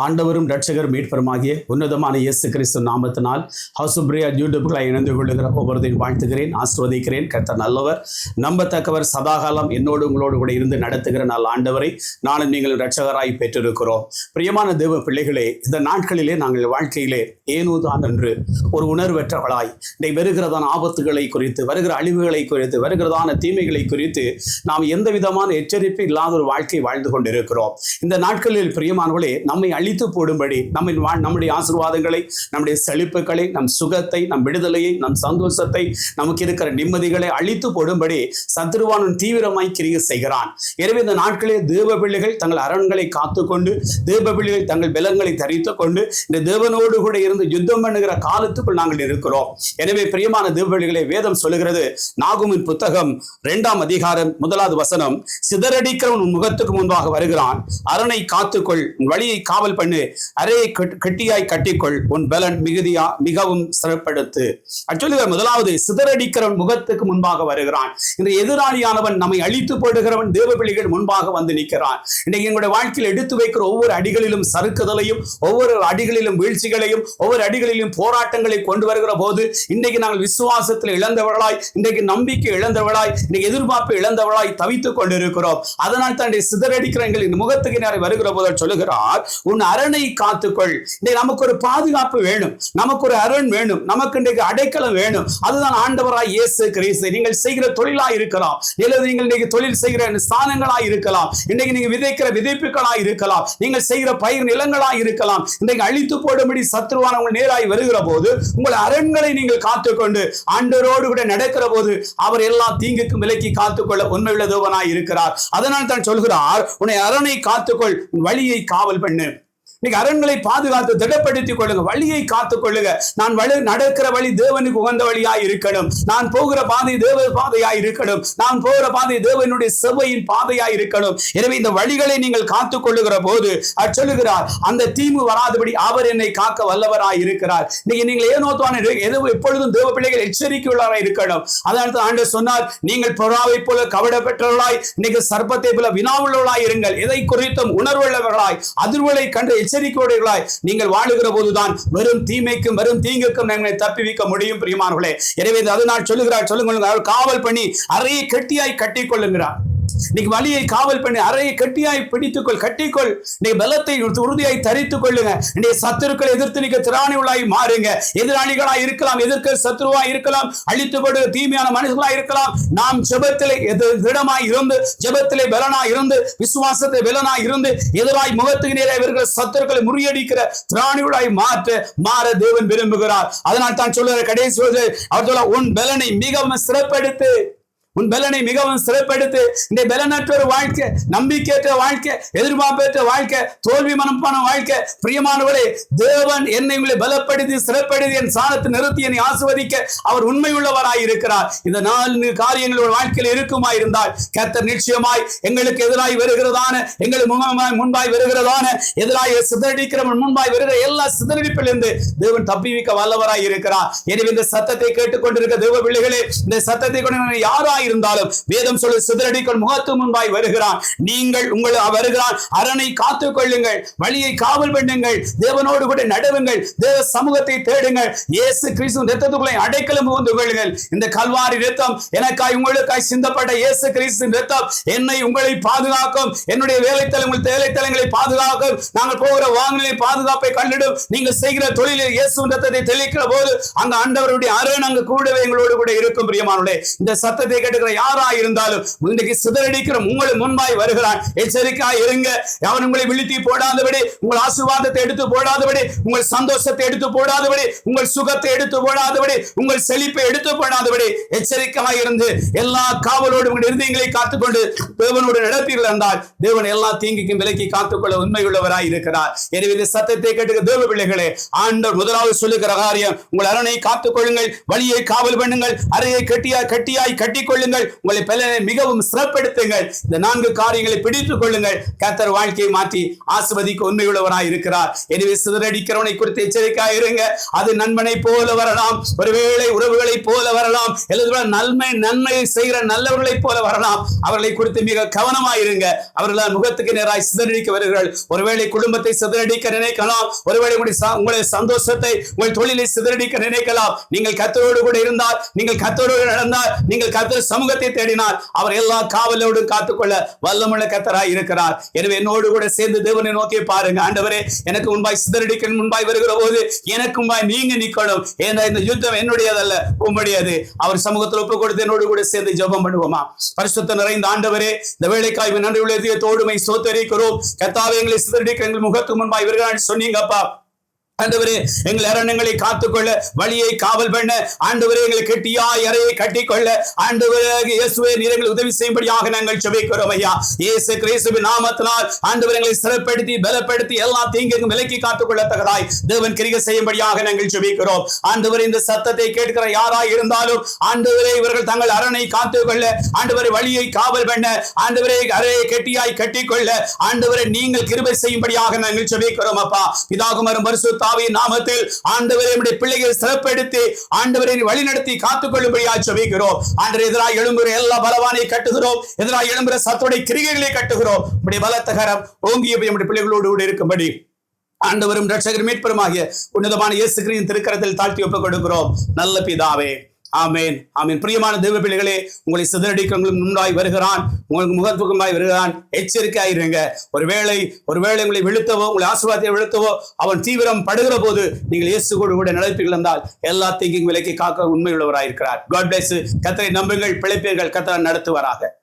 ஆண்டவரும் ரட்சகர் மீட்பருமாகிய உன்னதமான இயேசு கிறிஸ்து நாமத்தினால் ஹவுசுப்ரியா யூடியூப்களை இணைந்து கொள்ளுகிற ஒவ்வொருத்தையும் வாழ்த்துகிறேன் ஆஸ்வதிக்கிறேன். கர்த்தர் நல்லவர். நம்பத்தக்கவர் சதாகாலம் என்னோடு உங்களோடு கூட இருந்து நடத்துகிற நாள் ஆண்டவரை நானும் நீங்கள் ரட்சகராய் பெற்றிருக்கிறோம். பிரியமான தேவ பிள்ளைகளே இந்த நாட்களிலே நாங்கள் வாழ்க்கையிலே ஏனோதான் என்று ஒரு உணர்வற்றவளாய் இன்றை வருகிறதான ஆபத்துகளை குறித்து வருகிற அழிவுகளை குறித்து வருகிறதான தீமைகளை குறித்து நாம் எந்த விதமான எச்சரிப்பு இல்லாத ஒரு வாழ்க்கை வாழ்ந்து கொண்டிருக்கிறோம். இந்த நாட்களில் பிரியமானவர்களே நம்மை அழித்து போடும்படி நம்மின் வா நம்முடைய ஆசிர்வாதங்களை நம்முடைய செழிப்புகளை நம் சுகத்தை நம் விடுதலையை நம் சந்தோஷத்தை நமக்கு இருக்கிற நிம்மதிகளை அழித்து போடும்படி சத்ருவானன் தீவிரமாய் கிரியை செய்கிறான். எனவே இந்த நாட்களே தேவ பிள்ளைகள் தங்கள் அரண்களை காத்துக்கொண்டு தேவ பிள்ளைகள் தங்கள் பலங்களை தரித்து கொண்டு இந்த தேவனோடு கூட இருந்து யுத்தம் பண்ணுகிற காலத்துக்குள் நாங்கள் இருக்கிறோம் எனவே பிரியமான தேவ பிள்ளைகளை வேதம் சொல்லுகிறது நாகுமின் புத்தகம் இரண்டாம் அதிகாரம் முதலாவது வசனம் சிதறடிக்கிறவன் முகத்துக்கு முன்பாக வருகிறான். அரணை காத்துக்கொள் வழியை காவல் அமல் பண்ணு. அறையை கட்- கட்டியாய் கட்டிக்கொள். உன் பலன் மிகுதியா மிகவும் சிறப்படுத்து. ஆக்சுவலி முதலாவது சிதறடிக்கிறவன் முகத்துக்கு முன்பாக வருகிறான். இந்த எதிராளியானவன் நம்மை அழித்து போடுகிறவன் தேவ பிள்ளைகள் முன்பாக வந்து நிற்கிறான். இன்றைக்கு எங்களுடைய வாழ்க்கையில் எடுத்து வைக்கிற ஒவ்வொரு அடிகளிலும் சறுக்குதலையும் ஒவ்வொரு அடிகளிலும் வீழ்ச்சிகளையும் ஒவ்வொரு அடிகளிலும் போராட்டங்களை கொண்டு வருகிற போது இன்றைக்கு நாங்கள் விசுவாசத்தில் இழந்தவர்களாய் இன்றைக்கு நம்பிக்கை இழந்தவர்களாய் இன்றைக்கு எதிர்பார்ப்பு இழந்தவர்களாய் தவித்துக் கொண்டிருக்கிறோம். அதனால் தான் சிதறடிக்கிற எங்களின் முகத்துக்கு நேரம் வருகிற போது சொல்லுகிறார் உன் அரணை காத்துக்கொள். இன்றைக்கு நமக்கு ஒரு பாதுகாப்பு வேணும். நமக்கு ஒரு அரண் வேணும். நமக்கு இன்றைக்கு அடைக்கலம் வேணும். அதுதான் ஆண்டவராய் இயேசு கிறிஸ்து. நீங்கள் செய்கிற தொழிலா இருக்கலாம். அல்லது நீங்கள் இன்னைக்கு தொழில் செய்கிற ஸ்தானங்களா இருக்கலாம். இன்னைக்கு நீங்க விதைக்கிற விதைப்புகளா இருக்கலாம். நீங்கள் செய்கிற பயிர் நிலங்களா இருக்கலாம். இன்றைக்கு அழித்து போடும்படி சத்ருவான உங்கள் நேராய் வருகிற போது உங்கள் அரண்களை நீங்கள் காத்துக்கொண்டு ஆண்டரோடு கூட நடக்கிற போது அவர் எல்லா தீங்குக்கும் விலக்கி காத்துக்கொள்ள உண்மையுள்ள தேவனாய் இருக்கிறார். அதனால் தான் சொல்கிறார் உன்னை அரணை காத்துக்கொள். உன் வழியை காவல் பண்ணு. இன்னைக்கு அரண்களை பாதுகாத்து திடப்படுத்திக் கொள்ளுங்க வழியை காத்துக் கொள்ளுங்க. நான் வழி நடக்கிற வழி தேவனுக்கு உகந்த வழியா இருக்கணும். நான் போகிற பாதை தேவ பாதையா இருக்கணும். நான் போகிற பாதை தேவனுடைய செவ்வையின் பாதையா இருக்கணும். எனவே இந்த வழிகளை நீங்கள் காத்துக் கொள்ளுகிற போது சொல்லுகிறார் அந்த தீமு வராதபடி அவர் என்னை காக்க வல்லவராய் இருக்கிறார். இன்னைக்கு நீங்கள் ஏனோத்துவான எது எப்பொழுதும் தேவ பிள்ளைகள் எச்சரிக்கையுள்ளவராய் இருக்கணும். அதனால தான் சொன்னார் நீங்கள் பொறாவை போல கவட பெற்றவர்களாய் இன்னைக்கு சர்ப்பத்தை போல வினாவுள்ளவர்களாய் இருங்கள். எதை குறித்தும் உணர்வுள்ளவர்களாய் அதிர்வுகளை கண்டு எச்சரிக்கையுடையவர்களாய் நீங்கள் வாழுகிற போதுதான் வெறும் தீமைக்கும் வெறும் தீங்குக்கும் நம்மை தப்பிவிக்க முடியும் பிரியமானவர்களே. எனவே அது அதனால் சொல்லுகிறார் சொல்லுங்கள் அவர் காவல் பண்ணி அறையை கெட்டியாய் கட்டிக்கொள்ளுகிறார். இன்னைக்கு வலியை காவல் பண்ணி அறையை கட்டியாய் பிடித்துக்கொள் கட்டிக்கொள். நீ பலத்தை உறுதியாய் தரித்துக் கொள்ளுங்க. இன்னைக்கு சத்துருக்களை எதிர்த்து நிற்க திராணி உள்ளாய் மாறுங்க. எதிராளிகளாய் இருக்கலாம் எதிர்க்க சத்ருவாய் இருக்கலாம் அழித்துப்படு தீமையான மனுஷர்களாய் இருக்கலாம். நாம் ஜெபத்திலே எது- திடமாய் இருந்து ஜெபத்திலே பலனாய் இருந்து விசுவாசத்தை பலனாய் இருந்து எதிராய் முகத்துக்கு நேரே வருகிற சத்துருக்களை முறியடிக்கிற திராணிகளாய் மாற்ற மாற தேவன் விரும்புகிறார். அதனால் தான் சொல்லுகிற கடைசி சொல்லுது, அவர் சொல்ல உன் பலனை மிகவும் சிறப்படுத்து. உன் பலனை மிகவும் சிறப்பெடுத்து. இந்த பலனற்ற ஒரு வாழ்க்கை நம்பிக்கையற்ற வாழ்க்கை எதிர்பார்ப்பற்ற வாழ்க்கை தோல்வி மனப்பான வாழ்க்கை. பிரியமானவரே தேவன் என்னை உங்களை பலப்படுத்தி சிறப்படுத்தி என் சாணத்தை நிறுத்தி என்னை ஆசுவதிக்க அவர் உண்மை உள்ளவராய் இருக்கிறார். இந்த நான்கு காரியங்கள் ஒரு வாழ்க்கையில் இருக்குமாய் இருந்தால் கர்த்தர் நிச்சயமாய் எங்களுக்கு எதிராய் வருகிறதான எங்களை முகமாய் முன்பாய் வருகிறதான எதிராய் சிதறடிக்கிறவன் முன்பாய் வருகிற எல்லா சிதறடிப்பிலிருந்து தேவன் தப்பிவிக்க வல்லவராய் இருக்கிறார். எனவே இந்த சத்தத்தை கேட்டுக்கொண்டிருக்க தேவ பிள்ளைகளே இந்த சத்தத்தை கொண்டு யாராய் இருந்தாலும் வேதம் சொல்லு சிதறடிக்கள் முகத்து முன்பாய் வருகிறான். நீங்கள் உங்கள் வருகிறான். அரணை காத்து கொள்ளுங்கள். வழியை காவல் பண்ணுங்கள். தேவனோடு கூட நடுவுங்கள். தேவ சமூகத்தை தேடுங்கள். இயேசு கிறிஸ்து ரத்தத்துக்குள்ளே அடைக்கலம் புகுந்து கொள்ளுங்கள். இந்த கல்வாரி ரத்தம் எனக்காய் உங்களுக்காய் சிந்தப்பட்ட இயேசு கிறிஸ்து ரத்தம் என்னை உங்களை பாதுகாக்கும். என்னுடைய வேலைத்தலங்கள் வேலைத்தலங்களை பாதுகாக்கும். நாங்கள் போகிற வாங்கலை பாதுகாப்பை கண்டிடும். நீங்கள் செய்கிற தொழிலில் இயேசு ரத்தத்தை தெளிக்கிற போது அந்த ஆண்டவருடைய அரண் அங்கு கூடவே எங்களோடு கூட இருக்கும் பிரியமானுடைய இந்த சத்தத்தை கேட்டுக்கிற யாரா இருந்தாலும் இன்றைக்கு சிதறடிக்கிற உங்களை முன்பாய் வருகிறான். எச்சரிக்கா இருங்க. அவன் உங்களை விழுத்தி போடாதபடி உங்கள் ஆசிர்வாதத்தை எடுத்து போடாதபடி உங்கள் சந்தோஷத்தை எடுத்து போடாதபடி உங்கள் சுகத்தை எடுத்து போடாதபடி உங்கள் செழிப்பை எடுத்து போடாதபடி எச்சரிக்கையாக இருந்து எல்லா காவலோடு உங்கள் இருதயங்களை காத்துக்கொண்டு தேவனோடு நடத்தீர்கள் என்றால் தேவன் எல்லா தீங்குக்கும் விலக்கி காத்துக்கொள்ள உண்மையுள்ளவராய் இருக்கிறார். எனவே இந்த சத்தத்தை கேட்டுக்க தேவ பிள்ளைகளே ஆண்டவர் முதலாவது சொல்லுகிற காரியம் உங்கள் அரணை காத்துக் கொள்ளுங்கள் வழியை காவல் பண்ணுங்கள் அறையை கட்டியாய் கட்டியாய் கட்டிக்கொள்ள கொள்ளுங்கள். உங்களை பலனை மிகவும் சிறப்படுத்துங்கள். இந்த நான்கு காரியங்களை பிடித்துக் கொள்ளுங்கள். கத்தர் வாழ்க்கையை மாற்றி ஆசுவதிக்கு உண்மையுள்ளவராய் இருக்கிறார். எனவே சிதறடிக்கிறவனை குறித்து எச்சரிக்கையாக இருங்க. அது நண்பனை போல வரலாம். ஒருவேளை உறவுகளை போல வரலாம். எழுதுவ நன்மை நன்மை செய்கிற நல்லவர்களை போல வரலாம். அவர்களை குறித்து மிக கவனமாய் இருங்க. அவர்களால் முகத்துக்கு நேராய் சிதறடிக்க வருகிறார்கள். ஒருவேளை குடும்பத்தை சிதறடிக்க நினைக்கலாம். ஒருவேளை உங்களுடைய சந்தோஷத்தை உங்கள் தொழிலை சிதறடிக்க நினைக்கலாம். நீங்கள் கத்தரோடு கூட இருந்தால் நீங்கள் கத்தரோடு நடந்தால் நீங்கள் கத்தர் சமூகத்தை தேடினால் அவர் எல்லா காவலோடும் காத்துக்கொள்ள வல்லமுள்ள கத்தராய் இருக்கிறார். எனவே என்னோடு கூட சேர்ந்து தேவனை நோக்கி பாருங்க. ஆண்டவரே எனக்கு முன்பாய் சிதறடிக்க முன்பாய் வருகிற போது எனக்கு முன்பாய் நீங்க நிக்கணும். ஏன்னா இந்த யுத்தம் என்னுடையதல்ல? உம்முடையது. அவர் சமூகத்தில் ஒப்பு கொடுத்து என்னோடு கூட சேர்ந்து ஜெபம் பண்ணுவோமா? பரிசுத்த நிறைந்த ஆண்டவரே இந்த வேலைக்காய் நன்றி உள்ளதிய தோடுமை சோத்தரிக்கிறோம். கத்தாவை எங்களை சிதறடிக்க எங்கள் முகத்துக்கு முன்பாய் வருகிறான் சொன்னீங்கப்பா. ஆண்டவரே எங்கள் அரணங்களை காத்துக்கொள்ள வழியை காவல் பண்ண ஆண்டவரே எங்களை கெட்டியா கட்டி கட்டிக்கொள்ள ஆண்டு இயேசுவே நீர் உதவி செய்யும்படியாக நாங்கள் செபிக்கிறோம் ஐயா. இயேசு கிறிஸ்துவின் நாமத்தினால் ஆண்டவர் எங்களை சிறப்படுத்தி பலப்படுத்தி எல்லா தீங்கும் விலக்கி காத்துக்கொள்ளத்தக்கதாய் தேவன் கிரிக செய்யும்படியாக நாங்கள் செபிக்கிறோம் ஆண்டவர் இந்த சத்தத்தை கேட்கிற யாராய் இருந்தாலும் ஆண்டவரே இவர்கள் தங்கள் அரணை காத்துக்கொள்ள ஆண்டவரை வழியை காவல் பண்ண ஆண்டவரே அறையை கெட்டியாய் கட்டிக்கொள்ள ஆண்டவரை நீங்கள் கிருபை செய்யும்படியாக நாங்கள் செபிக்கிறோம் அப்பா. பிதாகுமரும் பரிசுத்தாவின் நாமத்தில் ஆண்டவரே நம்முடைய பிள்ளைகளை சிறப்பெடுத்து ஆண்டவரை வழிநடத்தி காத்துக்கொள்ளும்படியாக செபிக்கிறோம் ஆண்டரை எதிராக எழும்புகிற எல்லா பலவானை கட்டுகிறோம். எதிராக எழும்புகிற சத்துடைய கிரிகைகளை கட்டுகிறோம். நம்முடைய பலத்தகரம் ஓங்கிய நம்முடைய பிள்ளைகளோடு கூட இருக்கும்படி ஆண்டவரும் ரட்சகர் மீட்பருமாகிய உன்னதமான இயேசு கிறிஸ்துவின் திருக்கரத்தில் தாழ்த்தி ஒப்புக் கொடுக்கிறோம் நல்ல பிதாவே ஆமேன் ஆமீன். பிரியமான தெய்வ பிள்ளைகளே உங்களை சிதறடிக்கங்களும் முன்னாய் வருகிறான். உங்களுக்கு முகத்துக்கமாய் வருகிறான். எச்சரிக்கையாயிருங்க. ஒருவேளை ஒருவேளை உங்களை வெளுத்தவோ உங்களை ஆசீர்வாதத்தை வெளுத்தவோ அவன் தீவிரம் படுகிற போது நீங்கள் இயேசு கூட கூட நடப்பீர்கள் என்றால் எல்லா விலைக்கு காக்க உண்மையுள்ளவராயிருக்கிறார். காட் பிளேஸ் கத்தரை நம்புங்கள் பிழைப்பீர்கள். கத்தரை நடத்துவராக.